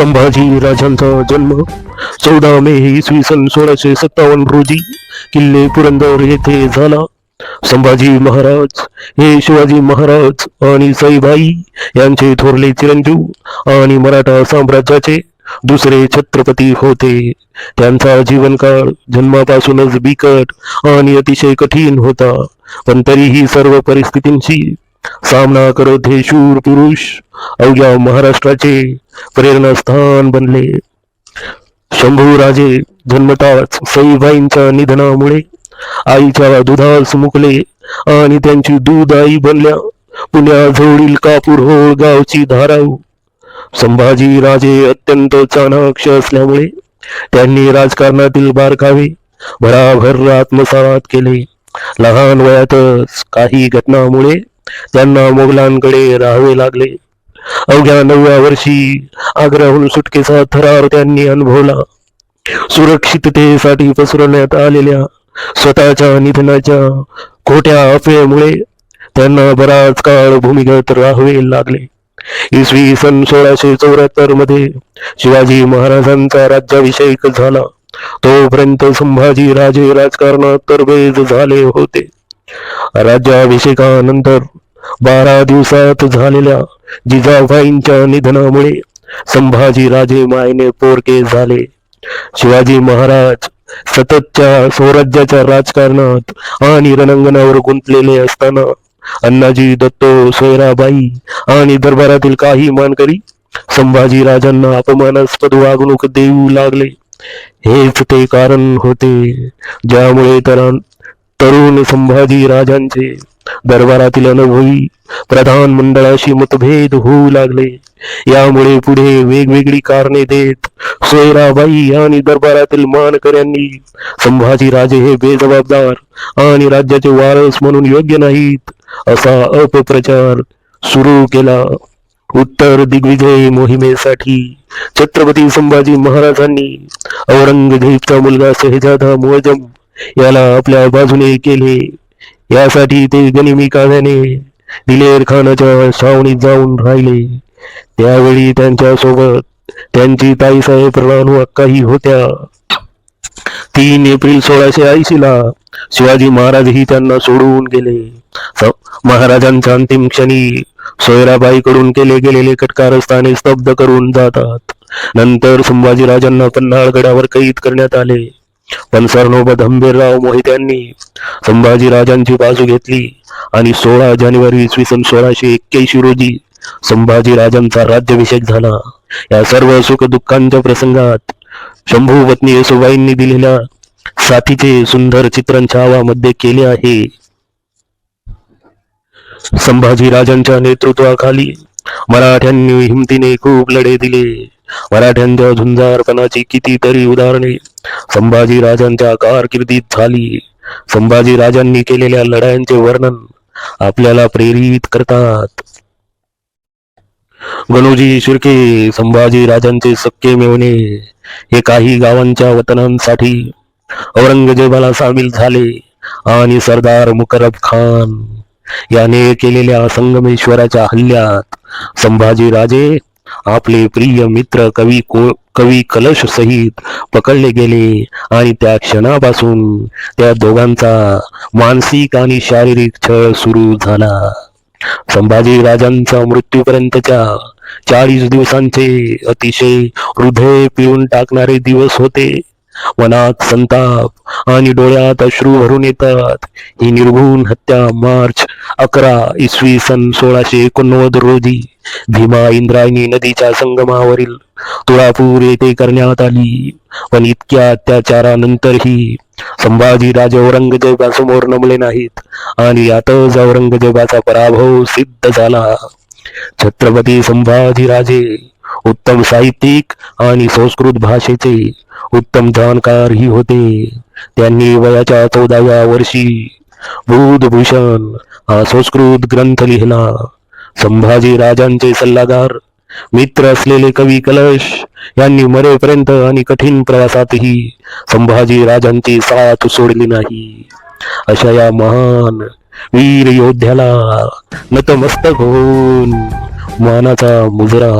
संभाजी राजांचा जन्म चौदा मे इसवी सन सोळाशे सत्तावन्न रोजी किल्ले पुरंदर येथे झाला. संभाजी महाराज हे शिवाजी महाराज आणि साईबाई यांचे थोरले चिरंजीव आणि मराठा साम्राज्याचे दुसरे छत्रपती होते. त्यांचा जीवनकाळ जन्मापासूनच बिकट आणि अतिशय कठीण होता. पण तरीही सर्व परिस्थितींशी सामना करत हे शूर पुरुष अवघ्या महाराष्ट्राचे प्रेरणास्थान बनले. शंभू राजे जन्मताच सईबाईंच्या निधनामुळे आईच्या दुधास मुकले आणि त्यांची दूध आई बनल्या पुण्याजवळील कापूरहोळ गावची धाराव संभाजी राजे अत्यंत चाणाक्ष असल्यामुळे त्यांनी राजकारणातील बारकावे भराभर आत्मसात केले. लहान वयातच काही घटनामुळे त्यांना मोगलांकडे राहावे लागले. अवघ्या नवव्या वर्षी आग्र्याहून सुटकेचा थरार त्यांनी अनुभवला. सुरक्षिततेसाठी पसरवण्यात आलेल्या स्वतःच्या निधनाच्या खोट्या अफवेमुळे त्यांना बराच काळ भूमिगत राहावे लागले. इसवी सन सोळाशे चौऱ्याहत्तरमध्ये शिवाजी महाराजांचा राज्याभिषेक झाला. तोपर्यंत संभाजी राजे राजकारणात तरबेज झाले होते. राज्याभिषेकानंतर बारा दिवसात झालेल्या जिजाबाईंच्या निधनामुळे संभाजी राजे मायने पोरके झाले. शिवाजी महाराज सततच्या स्वराज्याच्या राजकारणात आणि रणांगणावर गुंतलेले असताना अण्णाजी दत्तो सोयराबाई आणि दरबारातील काही मानकरी संभाजी राजांना अपमानास्पद वागणूक देऊ लागले. हेच ते कारण होते ज्यामुळे तरुण संभाजी राजांचे दरबारातील अनुभवी प्रधान मंडळाशी मतभेद होऊ लागले. यामुळे पुढे वेगवेगळी कारणे देत सोयराबाई आणि दरबारातील मानकऱ्यांनी संभाजी राजे हे बेजबाबदार आणि राज्याचे वारस म्हणून योग्य नाहीत असा अपप्रचार सुरू केला. उत्तर दिग्विजय मोहिमेसाठी छत्रपती संभाजी महाराजांनी औरंगजेबचा मुलगा शहजादा मुअजम याला आपल्या बाजूने केले. यासाठी ते गनिमी काव्याने दिलेर खानाच्या छावणीत जाऊन राहिले. त्यावेळी त्यांच्यासोबत त्यांची ताईसाहेब राणू अक्काही होत्या. तीन एप्रिल सोळाशे ऐंशी ला शिवाजी महाराजही त्यांना सोडून गेले. महाराजांच्या अंतिम क्षणी सोयराबाईकडून केले गेलेले कटकारस्थाने स्तब्ध करून जातात. नंतर संभाजीराजांना पन्हाळगडावर कैद करण्यात आले. पण सरनोबत हंबीरराव मोहित्यांनी संभाजीराजांची बाजू घेतली आणि सोळा जानेवारी इसवी सन सोळाशे एक्क्याऐंशी रोजी संभाजीराजांचा राज्याभिषेक झाला. या सर्व सुख दुःखांच्या प्रसंगात शंभू पत्नी येसुबाईंनी दिलेल्या साथीचे सुंदर चित्रण छावामध्ये केले आहे. संभाजीराजांच्या नेतृत्वाखाली मराठ्यांनी हिमतीने खूप लढे दिले. मराठ्यांच्या झुंजारपणाची कितीतरी उदाहरणे संभाजी राजांच्या कारकिर्दीत झाली. संभाजी राजांनी केलेल्या लढायांचे वर्णन आपल्याला प्रेरित करतात. गणोजी शिर्के संभाजी राजांचे सक्के मेवणे हे काही गावांच्या वतनांसाठी औरंगजेबाला सामील झाले आणि सरदार मुकरब खान याने केलेल्या संगमेश्वराच्या हल्ल्यात संभाजी राजे आपले प्रिय मित्र कवी को कवी कलश सहित पकडले गेले. आणि त्या क्षणापासून त्या दोघांचा मानसिक आणि शारीरिक छळ सुरू झाला. संभाजी राजांच्या मृत्यूपर्यंतच्या चाळीस दिवसांचे अतिशय हृदय पिळून टाकणारे दिवस होते. मनात संताप आणि डोळ्यात अश्रू भरून येतात. ही निर्घुण हत्या मार्च अकरा इसवी सन सोळाशे एकोणनव्वद रोजी भीमा इंद्रायणी नदीच्या संगमावरील तुळापूर येथे करण्यात आली. पण इतक्या अत्याचारानंतरही संभाजी राजे औरंगजेबासमोर नमले नाहीत आणि यातच औरंगजेबाचा पराभव सिद्ध झाला. छत्रपती संभाजी राजे उत्तम साहित्यिक आणि संस्कृत भाषेचे उत्तम जाणकारही होते. त्यांनी वयाच्या चौदाव्या वर्षी बुधभूषण हा संस्कृत ग्रंथ लिहिला. संभाजी राजांचे सल्लागार मित्र असलेले कवी कलश यांनी मरेपर्यंत आणि कठीण प्रवासातही संभाजी राजांची साथ सोडली नाही. अशा या महान वीर योद्ध्याला नतमस्तक होऊन मानाचा मुजरा